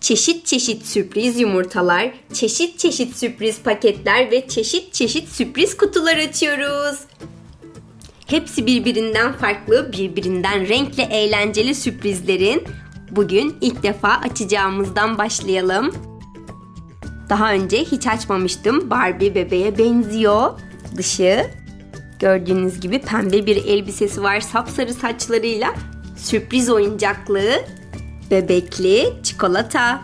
Çeşit çeşit sürpriz yumurtalar, çeşit çeşit sürpriz paketler ve çeşit çeşit sürpriz kutular açıyoruz. Hepsi birbirinden farklı, birbirinden renkli eğlenceli sürprizlerin bugün ilk defa açacağımızdan başlayalım. Daha önce hiç açmamıştım. Barbie bebeğe benziyor. Dışı gördüğünüz gibi pembe bir elbisesi var. Sapsarı saçlarıyla sürpriz oyuncaklı, bebekli çikolata.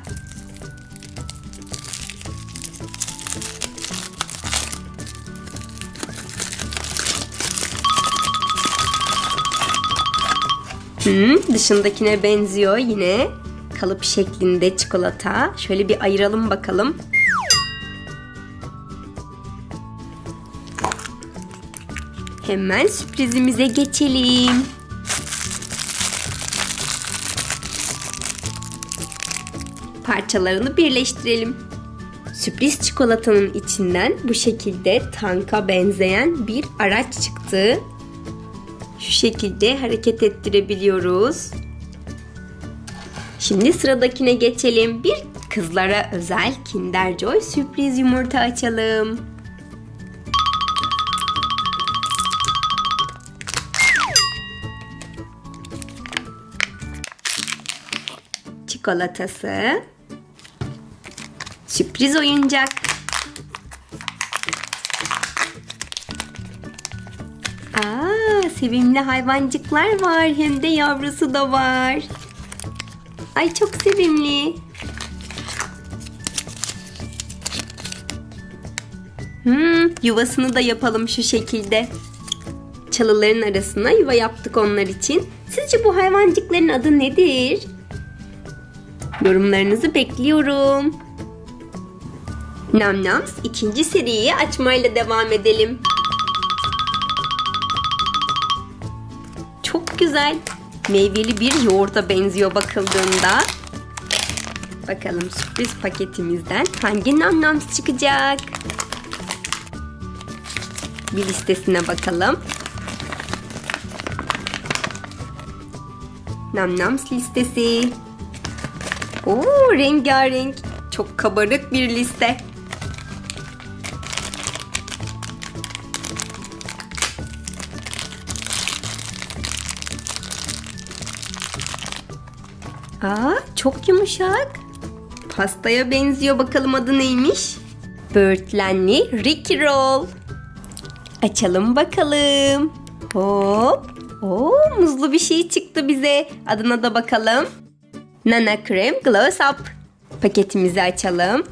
Hmm, dışındakine benziyor yine. Kalıp şeklinde çikolata. Şöyle bir ayıralım bakalım. Hemen sürprizimize geçelim. Parçalarını birleştirelim. Sürpriz çikolatanın içinden bu şekilde tanka benzeyen bir araç çıktı. Şu şekilde hareket ettirebiliyoruz. Şimdi sıradakine geçelim. Bir kızlara özel Kinder Joy sürpriz yumurta açalım. Çikolatası. Sürpriz oyuncak. Aa, sevimli hayvancıklar var. Hem de yavrusu da var. Ay çok sevimli. Hmm, yuvasını da yapalım şu şekilde. Çalıların arasına yuva yaptık onlar için. Sizce bu hayvancıkların adı nedir? Yorumlarınızı bekliyorum. Nam Nams ikinci seriyi açmayla devam edelim. Çok güzel. Meyveli bir yoğurda benziyor bakıldığında. Bakalım sürpriz paketimizden hangi Nam Nams çıkacak? Bir listesine bakalım. Nam Nams listesi. Oo rengarenk. Çok kabarık bir liste. Aa çok yumuşak. Pastaya benziyor bakalım adı neymiş? Böğürtlenli Ricky Roll. Açalım bakalım. Hop. Oo muzlu bir şey çıktı bize. Adına da bakalım. Nana Krem Gloss Up. Paketimizi açalım.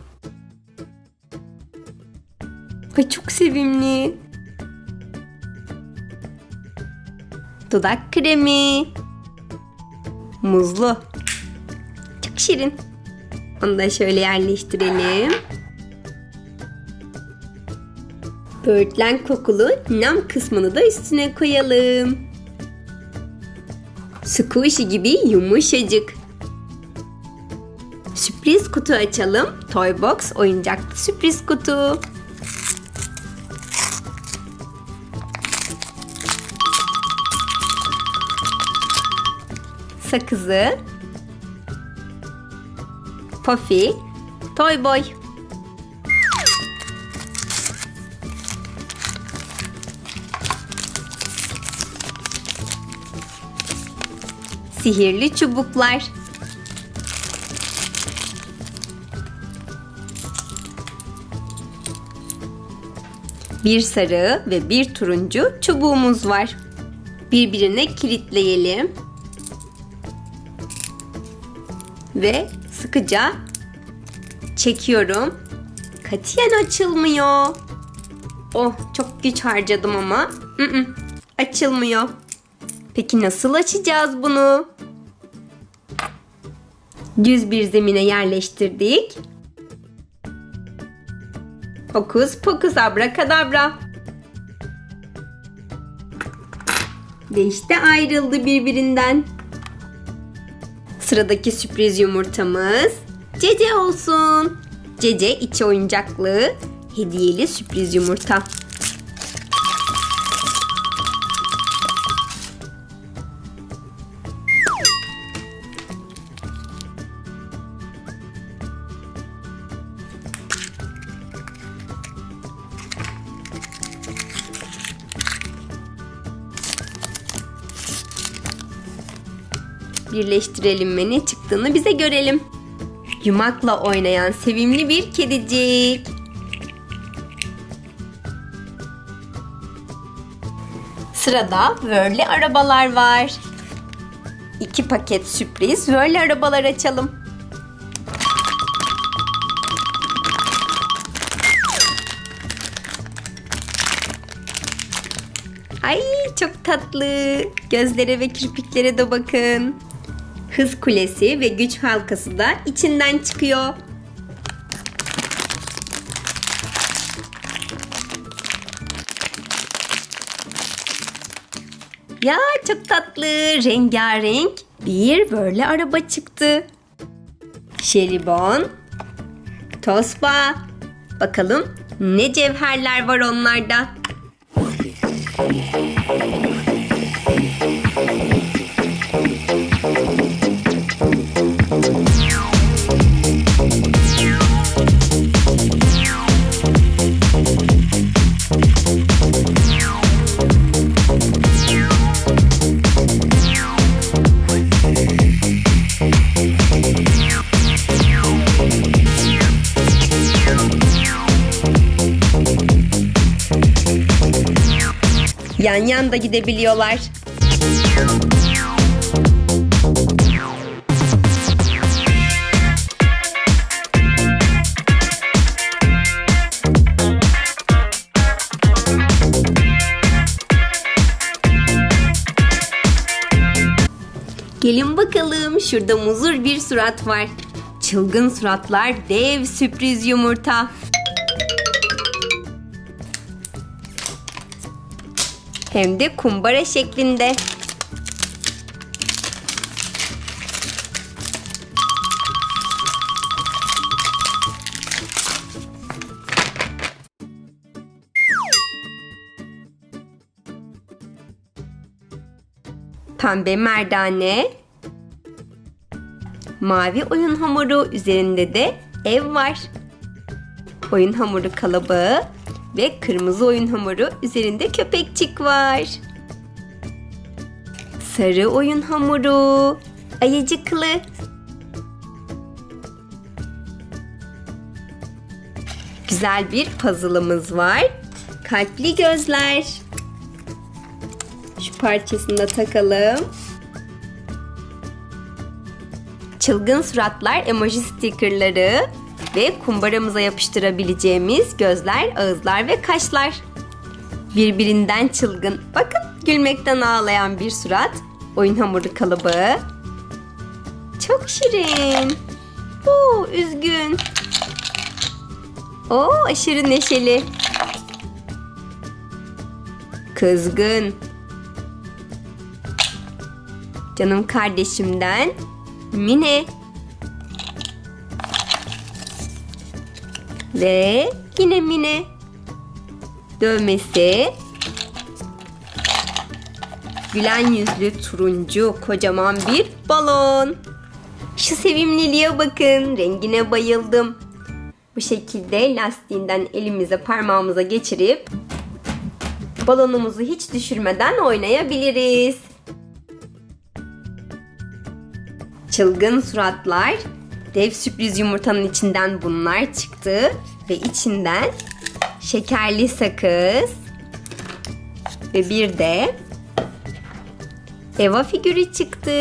Ay çok sevimli. Dudak kremi. Muzlu. Çok şirin. Onu da şöyle yerleştirelim. Böğürtlen kokulu nam kısmını da üstüne koyalım. Squishy gibi yumuşacık. Sürpriz kutu açalım. Toy Box oyuncaklı sürpriz kutu. Sakızı. Puffy. Toy Boy. Sihirli çubuklar. Bir sarı ve bir turuncu çubuğumuz var. Birbirine kilitleyelim. Ve sıkıca çekiyorum. Katiyen açılmıyor. Oh çok güç harcadım ama. Mm-mm, açılmıyor. Peki nasıl açacağız bunu? Düz bir zemine yerleştirdik. Hokus pokus abrakadabra. Ve işte ayrıldı birbirinden. Sıradaki sürpriz yumurtamız Cece olsun. Cece içi oyuncaklı, hediyeli sürpriz yumurta. Birleştirelim ve ne çıktığını bize görelim. Yumakla oynayan sevimli bir kedicik. Sırada Wörlü arabalar var. İki paket sürpriz Wörlü arabalar açalım. Ay çok tatlı. Gözlere ve kirpiklere de bakın. Hız kulesi ve güç halkası da içinden çıkıyor. Ya çok tatlı, rengarenk bir böyle araba çıktı. Şelibon, tosba. Bakalım ne cevherler var onlarda. Yan yan da gidebiliyorlar. Gelin bakalım şurada muzur bir surat var. Çılgın suratlar dev sürpriz yumurta. Hem de kumbara şeklinde. Pembe merdane. Mavi oyun hamuru üzerinde de ev var. Oyun hamuru kalabağı ve kırmızı oyun hamuru üzerinde köpekçik var. Sarı oyun hamuru, ayıcıklı. Güzel bir puzzle'ımız var. Kalpli gözler. Şu parçasını da takalım. Çılgın suratlar emoji stickerları ve kumbaramıza yapıştırabileceğimiz gözler, ağızlar ve kaşlar. Birbirinden çılgın. Bakın gülmekten ağlayan bir surat. Oyun hamuru kalıbı. Çok şirin. Oo, üzgün. Oo, aşırı neşeli. Kızgın. Canım kardeşimden Mine. Ve yine Mine. Dövmesi. Gülen yüzlü turuncu kocaman bir balon. Şu sevimliliğe bakın. Rengine bayıldım. Bu şekilde lastiğinden elimize parmağımıza geçirip balonumuzu hiç düşürmeden oynayabiliriz. Çılgın suratlar. Dev sürpriz yumurtanın içinden bunlar çıktı. Ve içinden şekerli sakız. Ve bir de Eva figürü çıktı.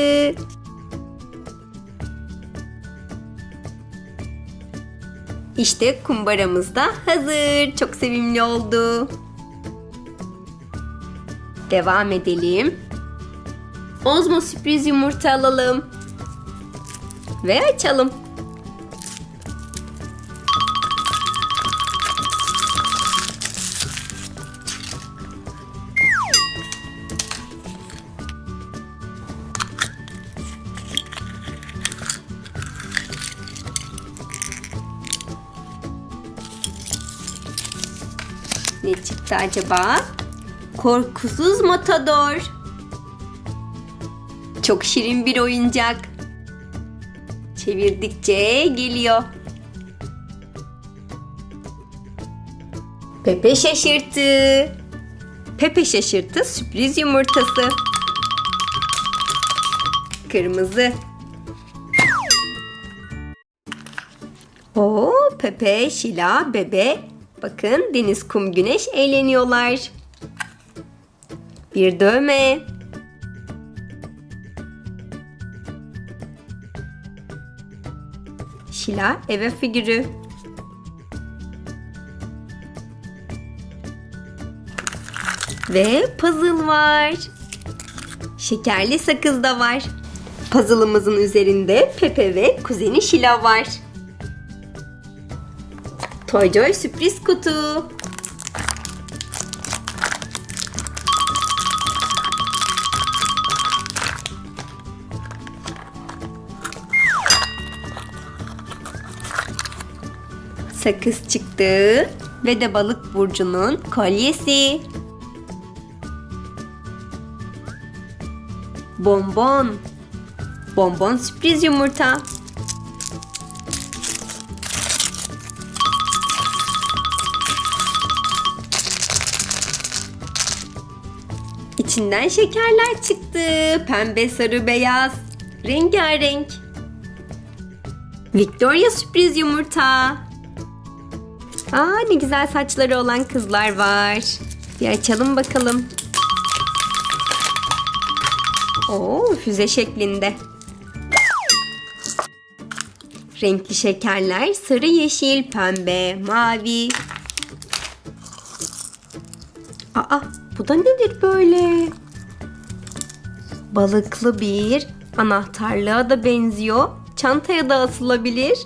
İşte kumbaramız da hazır. Çok sevimli oldu. Devam edelim. Ozmo sürpriz yumurta alalım. Ve açalım. Çıktı acaba? Korkusuz matador. Çok şirin bir oyuncak. Çevirdikçe geliyor. Pepe şaşırtı. Pepe şaşırtı sürpriz yumurtası. Kırmızı. Oo, Pepe, Şila, Bebe. Bakın Deniz, Kum, Güneş eğleniyorlar. Bir dövme. Şila eve figürü. Ve puzzle var. Şekerli sakız da var. Puzzle'ımızın üzerinde Pepe ve kuzeni Şila var. Toy Joy sürpriz kutu. Sakız çıktı ve de balık burcunun kolyesi. Bonbon. Bonbon sürpriz yumurta. İçinden şekerler çıktı. Pembe, sarı, beyaz. Rengarenk. Victoria sürpriz yumurta. Aa ne güzel saçları olan kızlar var. Bir açalım bakalım. Oo füze şeklinde. Renkli şekerler sarı, yeşil, pembe, mavi. Aa bu da nedir böyle? Balıklı bir anahtarlığa da benziyor. Çantaya da asılabilir.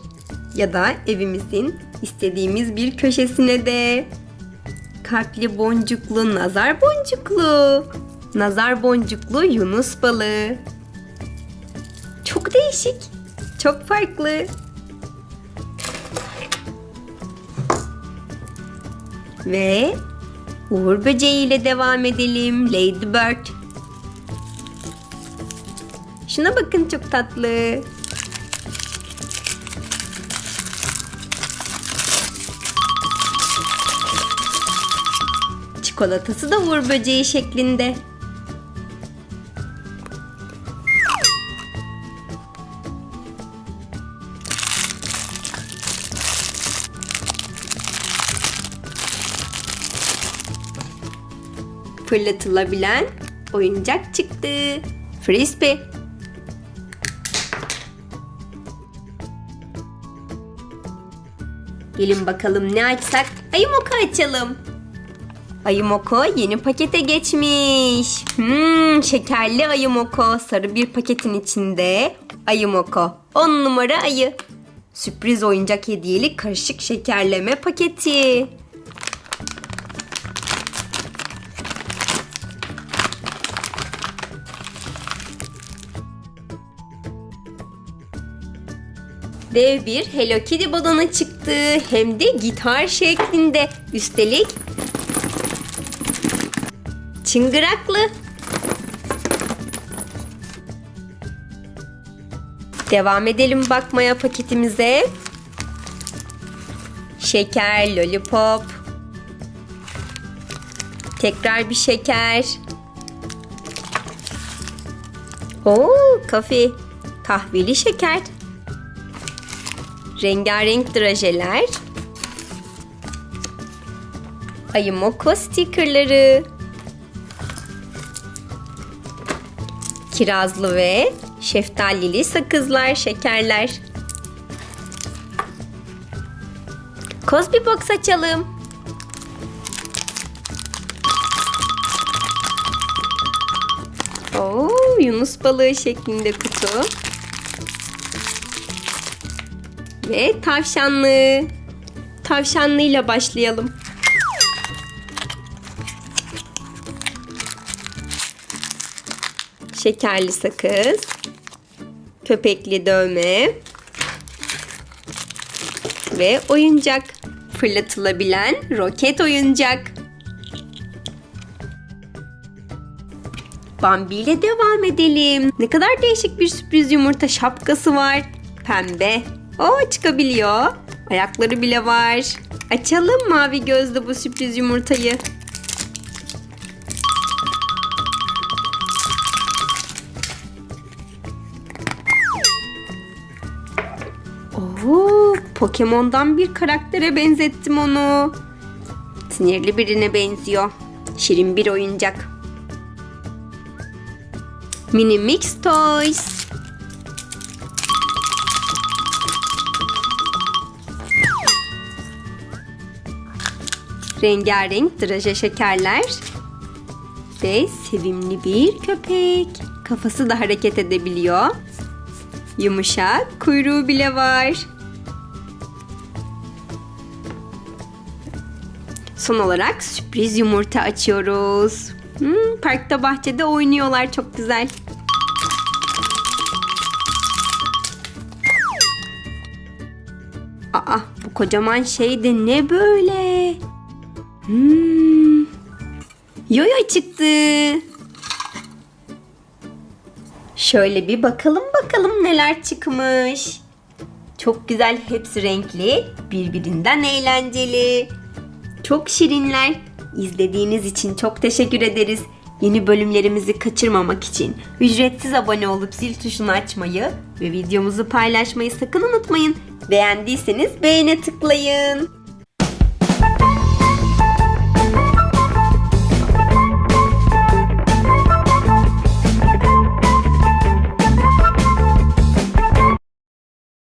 Ya da evimizin istediğimiz bir köşesine de. Kalpli boncuklu, nazar boncuklu. Nazar boncuklu yunus balığı. Çok değişik. Çok farklı. Ve Uğur böceği ile devam edelim. Ladybird. Şuna bakın çok tatlı. Çikolatası da Uğur böceği şeklinde. Fırlatılabilen oyuncak çıktı. Frisbee. Gelin bakalım ne açsak? Ayımoko açalım. Ayımoko yeni pakete geçmiş. Hmm, şekerli ayımoko. Sarı bir paketin içinde. Ayımoko. 10 numara ayı. Sürpriz oyuncak hediyeli karışık şekerleme paketi. Dev bir Hello Kitty balonu çıktı. Hem de gitar şeklinde. Üstelik çıngıraklı. Devam edelim bakmaya paketimize. Şeker, lollipop. Tekrar bir şeker. Oo, kafe. Kahveli şeker. Rengarenk drajeler. Ayımoko stickerları. Kirazlı ve şeftalili sakızlar, şekerler. Cosby Box açalım. Oo, Yunus balığı şeklinde kutu. Ve tavşanlı. Tavşanlıyla başlayalım. Şekerli sakız. Köpekli dövme. Ve oyuncak. Fırlatılabilen roket oyuncak. Bambi ile devam edelim. Ne kadar değişik bir sürpriz yumurta şapkası var. Pembe. O çıkabiliyor. Ayakları bile var. Açalım mavi gözlü bu sürpriz yumurtayı. Oo, Pokemon'dan bir karaktere benzettim onu. Sinirli birine benziyor. Şirin bir oyuncak. Mini Mix Toys. Rengarenk draje şekerler ve sevimli bir köpek. Kafası da hareket edebiliyor. Yumuşak kuyruğu bile var. Son olarak sürpriz yumurta açıyoruz. Hmm, parkta bahçede oynuyorlar çok güzel. Aa bu kocaman şey de ne böyle? Hmm. Yoyo çıktı. Şöyle bir bakalım bakalım neler çıkmış. Çok güzel, hepsi renkli, birbirinden eğlenceli. Çok şirinler. İzlediğiniz için çok teşekkür ederiz. Yeni bölümlerimizi kaçırmamak için ücretsiz abone olup zil tuşunu açmayı ve videomuzu paylaşmayı sakın unutmayın. Beğendiyseniz beğene tıklayın.